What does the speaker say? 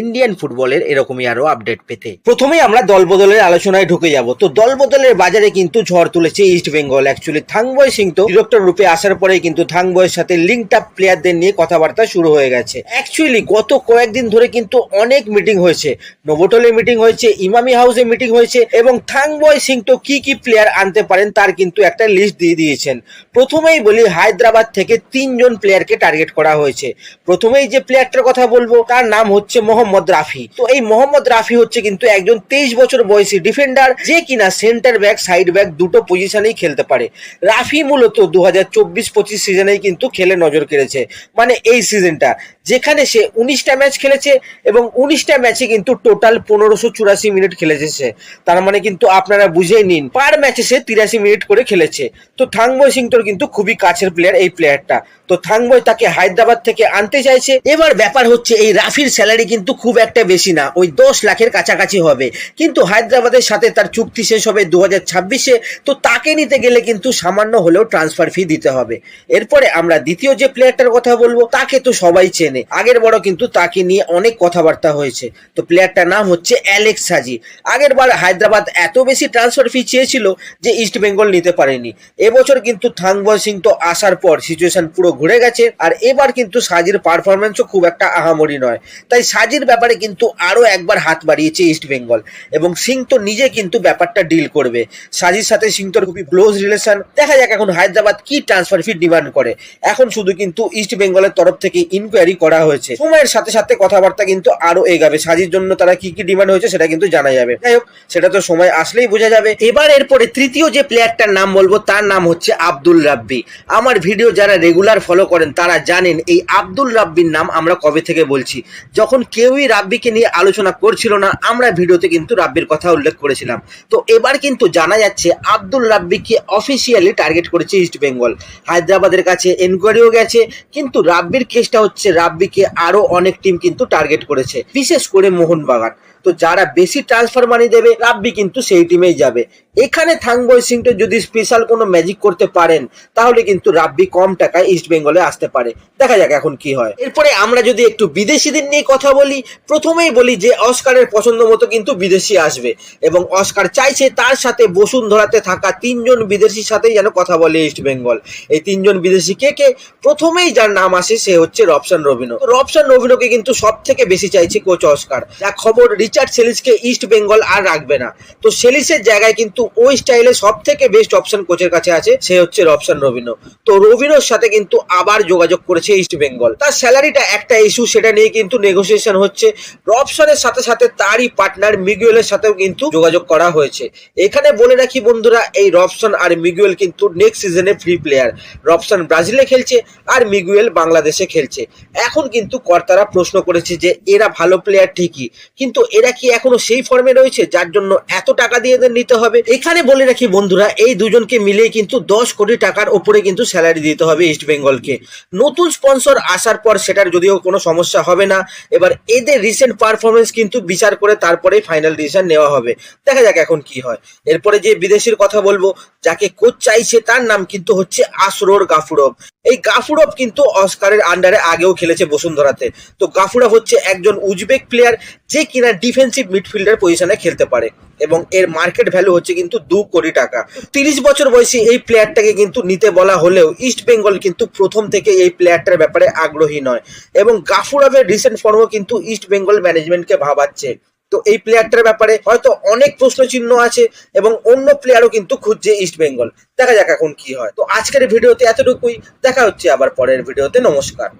Indian ফুটবলের এরকমই আরও আপডেট পেতে। প্রথমেই আমরা দলবদলের আলোচনায় ঢুকে যাব। তো দল বদলের বাজারে কিন্তু ঝড় তুলেছে ইস্ট বেঙ্গল অ্যাকচুয়ালি থাংবয় সিং তো ডিরেক্টর রূপে আসার পরে কিন্তু থাংবয়ের সাথে লিঙ্ক আপ প্লেয়ারদের নিয়ে কথাবার্তা শুরু হয়ে গেছে। অ্যাকচুয়ালি গত কয়েকদিন ধরে কিন্তু অনেক মিটিং হয়েছে। নোভোটলে মিটিং হয়েছে, ইমামি হাউসে মিটিং হয়েছে এবং থাংবয় সিং তো কি কি প্লেয়ার আনতে পারেন তার কিন্তু একটা লিস্ট দিয়ে দিয়েছেন। প্রথমেই বলি, হায়দ্রাবাদ থেকে তিনজন প্লেয়ারকে টার্গেট করা হয়েছে। প্রথমেই যে প্লেয়ারটার কথা বলব, তার নাম হচ্ছে মোহাম্মদ রাফি। তো এই মোহাম্মদ রাফি হচ্ছে কিন্তু একজন তেইশ বছর বয়সী ডিফেন্ডার যে কিনা সেন্টার ব্যাক সাইড ব্যাক দুটো পজিশনেই খেলতে পারে। রাফি মূলত দু হাজার চব্বিশ পঁচিশ সিজনেই কিন্তু খেলে নজর কেড়েছে। মানে এই সিজনটা যেখানে সে উনিশটা ম্যাচ খেলেছে এবং উনিশটা ম্যাচে কিন্তু টোটাল পনেরোশো চুরাশি মিনিট খেলেছে সে। তার মানে কিন্তু আপনারা বুঝেই নিন পার ম্যাচে সে তিরাশি মিনিট করে খেলেছে। তো থাংবয় সিং তোর কিন্তু খুবই কাছের প্লেয়ার এই প্লেয়ারটা তো থাংবয় তাকে হায়দ্রাবাদ থেকে আনতে চাইছে। এবার ব্যাপার হচ্ছে এই রাফির স্যালারি কিন্তু খুব একটা বেশি না, ওই দশ লাখের কাছাকাছি হবে। কিন্তু হায়দ্রাবাদের সাথে তার চুক্তি শেষ হবে দু হাজার ছাব্বিশে, তো তাকে নিতে গেলে কিন্তু সামান্য হলেও ট্রান্সফার ফি দিতে হবে। এরপরে আমরা দ্বিতীয় যে প্লেয়ারটার কথা বলব, তাকে তো সবাই চেনে। আগের বড় কিন্তু তাকে নিয়ে অনেক কথাবার্তা হয়েছে। তো প্লেয়ারটার নাম হচ্ছে অ্যালেক্স সাজি। আগের বার হায়দ্রাবাদ এত বেশি ট্রান্সফার ফি চেয়েছিল যে ইস্ট বেঙ্গল নিতে পারেনি। এবছর কিন্তু থাংবয় সিং তো আসার পর সিচুয়েশন পুরো ঘুরে গেছে। আর এবার কিন্তু সাজির পারফরমেন্সও খুব একটা আহামরি নয়। তাই সাজির ব্যাপারে কিন্তু আরও একবার হাত বাড়িয়েছে ইস্ট বেঙ্গল এবং সিং তো নিজে কিন্তু ব্যাপারটা ডিল করবে। সাজির সাথে সিং তোর খুবই ক্লোজ রিলেশন দেখা যাক এখন হায়দ্রাবাদ কি ট্রান্সফার ফি ডিমান্ড করে। এখন শুধু কিন্তু ইস্ট বেঙ্গলের তরফ থেকে ইনকোয়ারি করা হয়েছে। সময়ের সাথে সাথে কথাবার্তা কিন্তু আরও এগাবে। সাজির জন্য তারা কি কি ডিমান্ড হয়েছে সেটা কিন্তু জানা যাবে। যাই হোক, সেটা তো সময় আসলেই বোঝা যাবে। এবার এরপরে তৃতীয় যে প্লেয়ারটার নাম বলব, তার নাম হচ্ছে আব্দুল রাব্বি। আমার ভিডিও যারা রেগুলার ফলো করেন, তারা জানেন এই আব্দুল রাব্বির নাম আমরা কবে থেকে বলছি। যখন কেউই রাব্বিকে নিয়ে আলোচনা করছিল না। আমরা ভিডিওতে কিন্তু রাব্বির কথা উল্লেখ করেছিলাম। তো এবার কিন্তু জানা যাচ্ছে, আব্দুল রাব্বিকে অফিসিয়ালি টার্গেট করেছে ইস্ট বেঙ্গল হায়দ্রাবাদের কাছে এনকোয়ারিও গেছে, কিন্তু রাব্বির কেসটা হচ্ছে রাব্বিকে আরও অনেক টিম কিন্তু টার্গেট করেছে, বিশেষ করে মোহনবাগান। তো যারা বেশি ট্রান্সফার মানি দেবে, রাব্বি কিন্তু সেই টিমেই যাবে। এখানে থাংবয় সিংটা যদি স্পেশাল কোনো ম্যাজিক করতে পারেন, তাহলে কিন্তু রাব্বি কম টাকায় ইস্ট বেঙ্গলে আসতে পারে। দেখা যাক এখন কি হয়। এরপরে আমরা যদি একটু বিদেশিদের নিয়ে কথা বলি, প্রথমেই বলি যে অস্কারের পছন্দ মতো কিন্তু বিদেশি আসবে। এবং অস্কার চাইছে তার সাথে বসুন্ধরাতে থাকা তিনজন বিদেশির সাথেই যেন কথা বলে ইস্ট বেঙ্গল এই তিনজন বিদেশি কে কে? প্রথমেই যার নাম আসে সে হচ্ছে রবসান রবিনো। রবসান রবিনোকে কিন্তু সব থেকে বেশি চাইছে কোচ অস্কার। যা খবর রিচার্ড সেলিসকে ইস্ট বেঙ্গল আর রাখবে না। তো সেলিসের জায়গায় কিন্তু ওই স্টাইলে সব থেকে বেস্ট অপশন কোচের কাছে আছে, সে হচ্ছে রবসান রবিনো তো রবিনোর সাথে কিন্তু আবার যোগাযোগ করেছে ইস্ট বেঙ্গল। তার স্যালারিটা একটা ইস্যু সেটা নিয়ে কিন্তু নেগোসিয়েশন হচ্ছে। রবসানের সাথে সাথে তারই পার্টনার মিগুয়েলের সাথেও কিন্তু যোগাযোগ করা হয়েছে। এখানে বলে রাখি বন্ধুরা, এই রবসান আর মিগুয়েল কিন্তু নেক্সট সিজনে ফ্রি প্লেয়ার রবসান ব্রাজিলে খেলছে আর মিগুয়েল বাংলাদেশে খেলছে। এখন কিন্তু কর্তারা প্রশ্ন করেছে যে, এরা ভালো প্লেয়ার ঠিকই। কিন্তু এরা কি এখনও সেই ফর্মে রয়েছে? যার জন্য এত টাকা দিয়ে এদের নিতে হবে? এখানে বলে রাখি বন্ধুরা, এই দুজনকে মিলিয়ে কিন্তু দশ কোটি টাকার ওপরে কিন্তু স্যালারি দিতে হবে ইস্ট বেঙ্গলকে নতুন স্পন্সর আসার পর সেটার যদিও কোনো সমস্যা হবে না। এবার এদের রিসেন্ট পারফরমেন্স কিন্তু বিচার করে তারপরে ফাইনাল ডিসিশন নেওয়া হবে। দেখা যাক এখন কি হয়। এরপরে যে বিদেশির কথা বলব, যাকে কোচ চাইছে তার নাম কিন্তু হচ্ছে আসরোর গাফুরব এই গাফুরব কিন্তু অস্কারের আন্ডারে আগেও খেলেছে বসুন্ধরাতে। তো গাফুরব হচ্ছে একজন উজবেক প্লেয়ার যে কিনা ডিফেন্সিভ মিডফিল্ডার পজিশনে খেলতে পারে। এবং এর মার্কেট ভ্যালু হচ্ছে কিন্তু দু কোটি টাকা। তিরিশ বছর বয়সী এই প্লেয়ারটাকে কিন্তু নিতে বলা হলেও ইস্ট বেঙ্গল কিন্তু প্রথম থেকে এই প্লেয়ারটার ব্যাপারে আগ্রহী নয়। এবং গাফুরাবের রিসেন্ট ফর্মও কিন্তু ইস্ট বেঙ্গল ম্যানেজমেন্টকে ভাবাচ্ছে। তো এই প্লেয়ারটার ব্যাপারে হয়তো অনেক প্রশ্ন চিহ্ন আছে এবং অন্য প্লেয়ারও কিন্তু খুঁজছে ইস্ট বেঙ্গল দেখা যাক এখন কি হয়। তো আজকের ভিডিওতে এতটুকুই। দেখা হচ্ছে আবার পরের ভিডিওতে। নমস্কার।